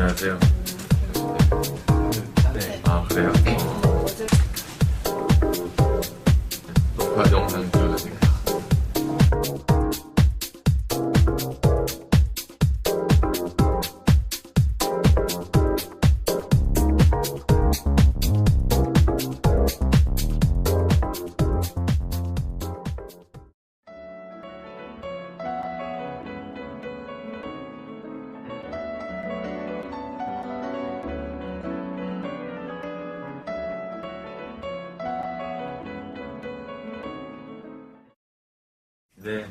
안녕하세요. 네. 아, 그래요? 어, 녹화 영상 네.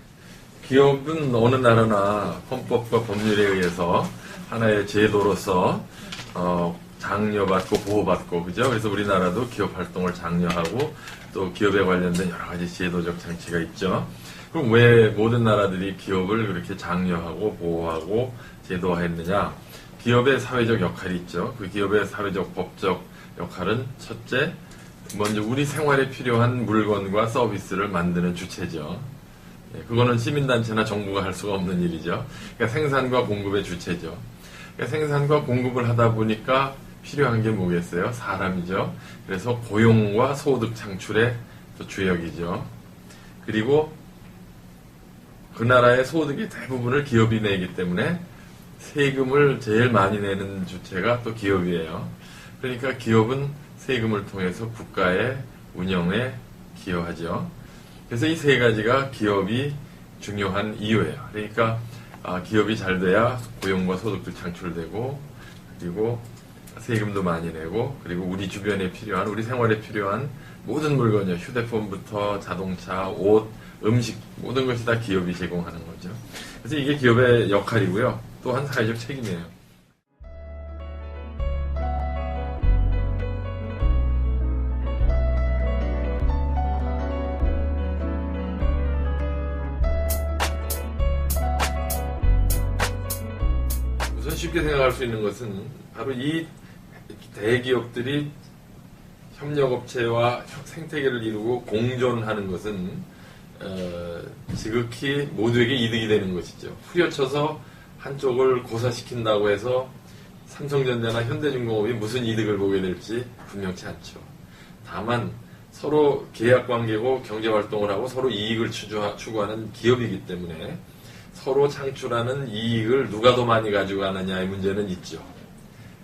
기업은 어느 나라나 헌법과 법률에 의해서 하나의 제도로서 어, 장려받고 보호받고 그죠? 그래서 우리나라도 기업 활동을 장려하고 또 기업에 관련된 여러 가지 제도적 장치가 있죠. 그럼 왜 모든 나라들이 기업을 그렇게 장려하고 보호하고 제도화했느냐? 기업의 사회적 역할이 있죠. 그 기업의 사회적 법적 역할은 첫째, 먼저 우리 생활에 필요한 물건과 서비스를 만드는 주체죠. 예, 그거는 시민단체나 정부가 할 수가 없는 일이죠. 그러니까 생산과 공급의 주체죠. 그러니까 생산과 공급을 하다 보니까 필요한 게 뭐겠어요? 사람이죠. 그래서 고용과 소득 창출의 또 주역이죠. 그리고 그 나라의 소득의 대부분을 기업이 내기 때문에 세금을 제일 많이 내는 주체가 또 기업이에요. 그러니까 기업은 세금을 통해서 국가의 운영에 기여하죠. 그래서 이 세 가지가 기업이 중요한 이유예요. 그러니까 아, 기업이 잘 돼야 고용과 소득도 창출되고 그리고 세금도 많이 내고 그리고 우리 주변에 필요한 우리 생활에 필요한 모든 물건이요 휴대폰부터 자동차, 옷, 음식 모든 것이 다 기업이 제공하는 거죠. 그래서 이게 기업의 역할이고요. 또한 사회적 책임이에요. 쉽게 생각할 수 있는 것은 바로 이 대기업들이 협력업체와 협- 생태계를 이루고 공존하는 것은 어, 지극히 모두에게 이득이 되는 것이죠. 후려쳐서 한쪽을 고사시킨다고 해서 삼성전자나 현대중공업이 무슨 이득을 보게 될지 분명치 않죠. 다만 서로 계약 관계고 경제 활동을 하고 서로 이익을 추구하- 추구하는 기업이기 때문에 서로 창출하는 이익을 누가 더 많이 가지고 가느냐의 문제는 있죠.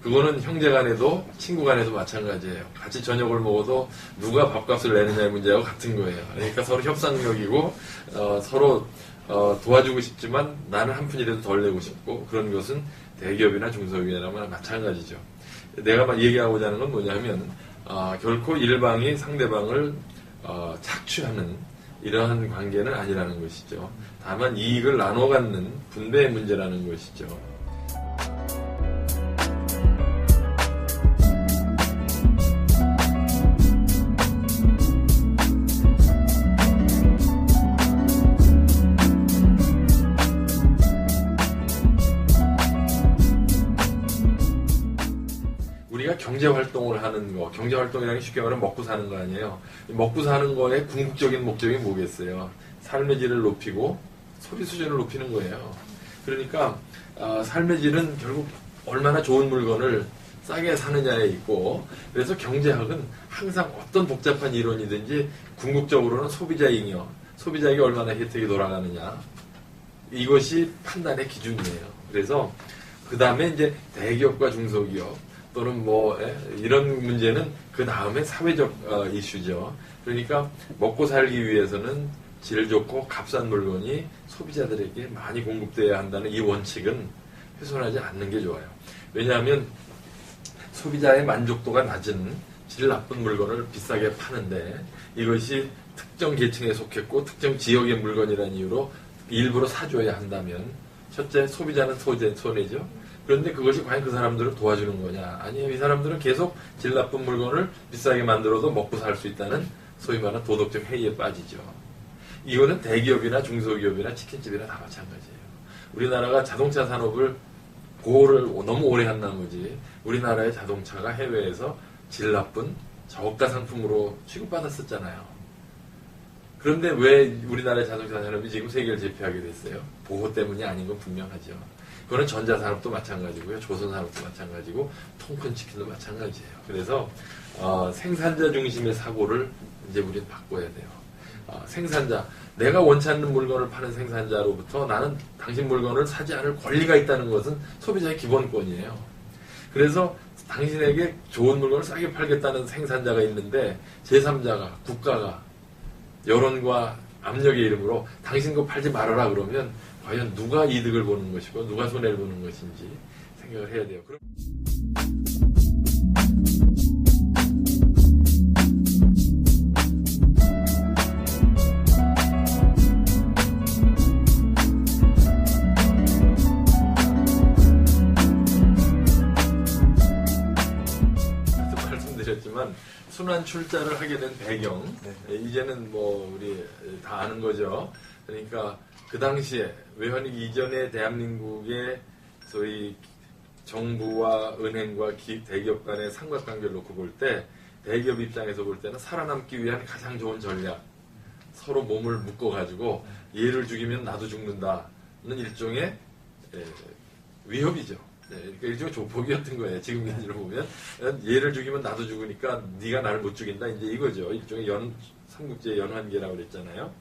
그거는 형제 간에도 친구 간에도 마찬가지예요. 같이 저녁을 먹어도 누가 밥값을 내느냐의 문제하고 같은 거예요. 그러니까 서로 협상력이고 어, 서로 어, 도와주고 싶지만 나는 한 푼이라도 덜 내고 싶고 그런 것은 대기업이나 중소기업이나 마찬가지죠. 내가 막 얘기하고자 하는 건 뭐냐면 아, 결코 일방이 상대방을 어, 착취하는 이러한 관계는 아니라는 것이죠. 다만 이익을 나눠 갖는 분배의 문제라는 것이죠. 경제 활동을 하는 거, 경제 활동이라는 게 쉽게 말하면 먹고 사는 거 아니에요. 이 먹고 사는 거의 궁극적인 목적이 뭐겠어요? 삶의 질을 높이고 소비 수준을 높이는 거예요. 그러니까 아, 삶의 질은 결국 얼마나 좋은 물건을 싸게 사느냐에 있고 그래서 경제학은 항상 어떤 복잡한 이론이든지 궁극적으로는 소비자 잉여, 소비자에게 얼마나 혜택이 돌아가느냐 이것이 판단의 기준이에요. 그래서 그 다음에 이제 대기업과 중소기업 또는 뭐 예, 이런 문제는 그 다음에 사회적 어, 이슈죠. 그러니까 먹고 살기 위해서는 질 좋고 값싼 물건이 소비자들에게 많이 공급돼야 한다는 이 원칙은 훼손하지 않는 게 좋아요. 왜냐하면 소비자의 만족도가 낮은 질 나쁜 물건을 비싸게 파는데 이것이 특정 계층에 속했고 특정 지역의 물건이라는 이유로 일부러 사줘야 한다면 첫째 소비자는 소재, 손해죠. 그런데 그것이 과연 그 사람들을 도와주는 거냐? 아니요. 이 사람들은 계속 질 나쁜 물건을 비싸게 만들어도 먹고 살 수 있다는 소위 말하는 도덕적 해이에 빠지죠. 이거는 대기업이나 중소기업이나 치킨집이나 다 마찬가지예요. 우리나라가 자동차 산업을 보호를 너무 오래 한 나머지 우리나라의 자동차가 해외에서 질 나쁜 저가 상품으로 취급받았었잖아요. 그런데 왜 우리나라의 자동차 산업이 지금 세계를 제패하게 됐어요? 보호 때문이 아닌 건 분명하죠. 그거는 전자산업도 마찬가지고요. 조선산업도 마찬가지고 통큰치킨도 마찬가지예요. 그래서 어, 생산자 중심의 사고를 이제 우리는 바꿔야 돼요. 어, 생산자, 내가 원치 않는 물건을 파는 생산자로부터 나는 당신 물건을 사지 않을 권리가 있다는 것은 소비자의 기본권이에요. 그래서 당신에게 좋은 물건을 싸게 팔겠다는 생산자가 있는데 제3자가 국가가 여론과 압력의 이름으로 당신 거 팔지 말아라 그러면 과연 누가 이득을 보는 것이고 누가 손해를 보는 것인지 생각을 해야 돼요. 그럼 순환 출자를 하게 된 배경 네. 예, 이제는 뭐 우리 다 아는 거죠. 그러니까 그 당시에 외환위기 이전에 대한민국의 소위 정부와 은행과 기- 대기업 간의 삼각관계를 놓고 볼 때 대기업 입장에서 볼 때는 살아남기 위한 가장 좋은 전략 서로 몸을 묶어 가지고 얘를 죽이면 나도 죽는다는 일종의 예, 위협이죠. 네, 그러니까 일종의 조폭이었던 거예요. 지금 기준으로 보면 얘를 죽이면 나도 죽으니까 네가 나를 못 죽인다. 이제 이거죠. 일종의 연 삼국지의 연환계라고 그랬잖아요.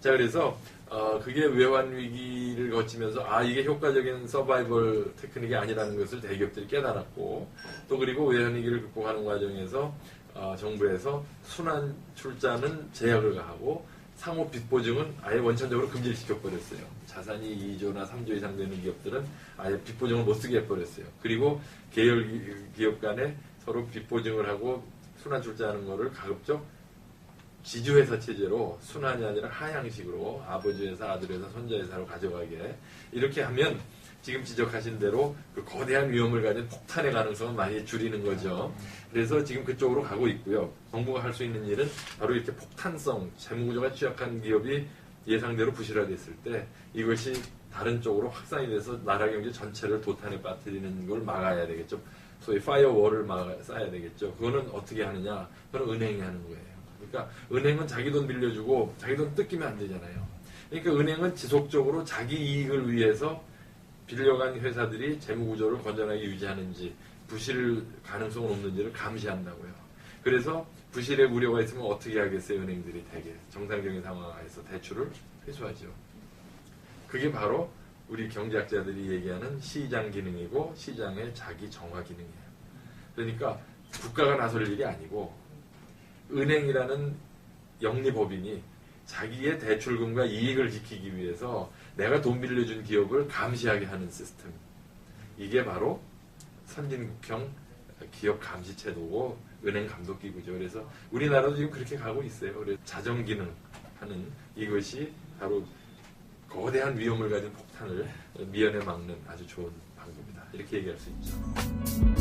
자 그래서 어, 그게 외환 위기를 거치면서 아 이게 효과적인 서바이벌 테크닉이 아니라는 것을 대기업들이 깨달았고 또 그리고 외환 위기를 극복하는 과정에서 어, 정부에서 순환 출자는 제약을 가하고 상호 빚 보증은 아예 원천적으로 금지를 시켜버렸어요. 자산이 2조나 3조 이상 되는 기업들은 아예 빚 보증을 못 쓰게 해버렸어요. 그리고 계열 기- 기업 간에 서로 빚 보증을 하고 순환 출자하는 거를 가급적 지주회사 체제로 순환이 아니라 하향식으로 아버지 회사, 아들 회사, 손자 회사로 가져가게 이렇게 하면 지금 지적하신 대로 그 거대한 위험을 가진 폭탄의 가능성을 많이 줄이는 거죠. 그래서 지금 그쪽으로 가고 있고요. 정부가 할 수 있는 일은 바로 이렇게 폭탄성, 재무구조가 취약한 기업이 예상대로 부실화됐을 때 이것이 다른 쪽으로 확산이 돼서 나라 경제 전체를 도탄에 빠뜨리는 걸 막아야 되겠죠. 소위 파이어월을 막아 쌓아야 되겠죠. 그거는 어떻게 하느냐? 그건 은행이 하는 거예요. 그러니까 은행은 자기 돈 빌려주고 자기 돈 뜯기면 안 되잖아요. 그러니까 은행은 지속적으로 자기 이익을 위해서 빌려간 회사들이 재무구조를 건전하게 유지하는지 부실 가능성은 없는지를 감시한다고요. 그래서 부실의 우려가 있으면 어떻게 하겠어요? 은행들이 대개 정상적인 상황에서 대출을 회수하죠. 그게 바로 우리 경제학자들이 얘기하는 시장 기능이고 시장의 자기 정화 기능이에요. 그러니까 국가가 나설 일이 아니고 은행이라는 영리법인이 자기의 대출금과 이익을 지키기 위해서 내가 돈 빌려준 기업을 감시하게 하는 시스템. 이게 바로 선진국형 기업 감시 제도고 은행 감독 기구죠. 그래서 우리나라도 지금 그렇게 가고 있어요. 그래서 자정 기능 하는 이것이 바로 거대한 위험을 가진 폭탄을 미연에 막는 아주 좋은 방법이다. 이렇게 얘기할 수 있죠.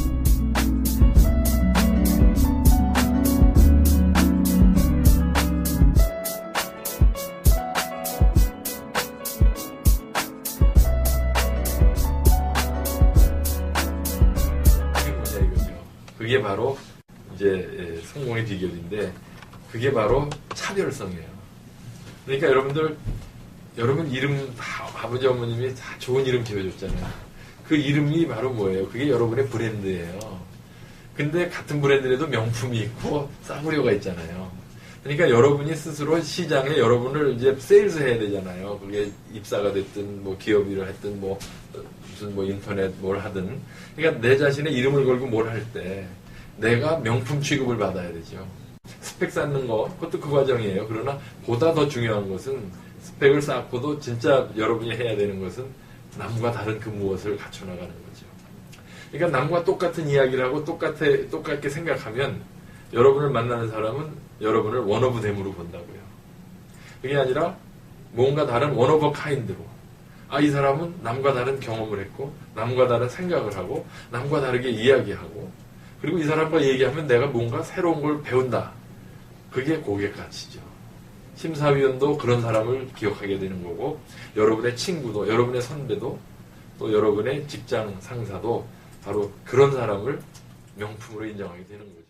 그게 바로 이제 예, 성공의 비결인데 그게 바로 차별성이에요. 그러니까 여러분들 여러분 이름 다 아버지 어머님이 다 좋은 이름 지어줬잖아요. 그 이름이 바로 뭐예요? 그게 여러분의 브랜드예요. 근데 같은 브랜드에도 명품이 있고 싸구려가 있잖아요. 그러니까 여러분이 스스로 시장에 여러분을 이제 세일즈 해야 되잖아요. 그게 입사가 됐든 뭐 기업 일을 했든 뭐 무슨 뭐 인터넷 뭘 하든. 그러니까 내 자신의 이름을 걸고 뭘 할 때 내가 명품 취급을 받아야 되죠. 스펙 쌓는 거, 그것도 그 과정이에요. 그러나 보다 더 중요한 것은 스펙을 쌓고도 진짜 여러분이 해야 되는 것은 남과 다른 그 무엇을 갖춰나가는 거죠. 그러니까 남과 똑같은 이야기를 하고 똑같아, 똑같게 생각하면 여러분을 만나는 사람은 여러분을 원오브 댐으로 본다고요. 그게 아니라 뭔가 다른 원오브 카인드로. 아, 이 사람은 남과 다른 경험을 했고, 남과 다른 생각을 하고, 남과 다르게 이야기하고, 그리고 이 사람과 얘기하면 내가 뭔가 새로운 걸 배운다. 그게 고객 가치죠. 심사위원도 그런 사람을 기억하게 되는 거고, 여러분의 친구도, 여러분의 선배도, 또 여러분의 직장 상사도 바로 그런 사람을 명품으로 인정하게 되는 거죠.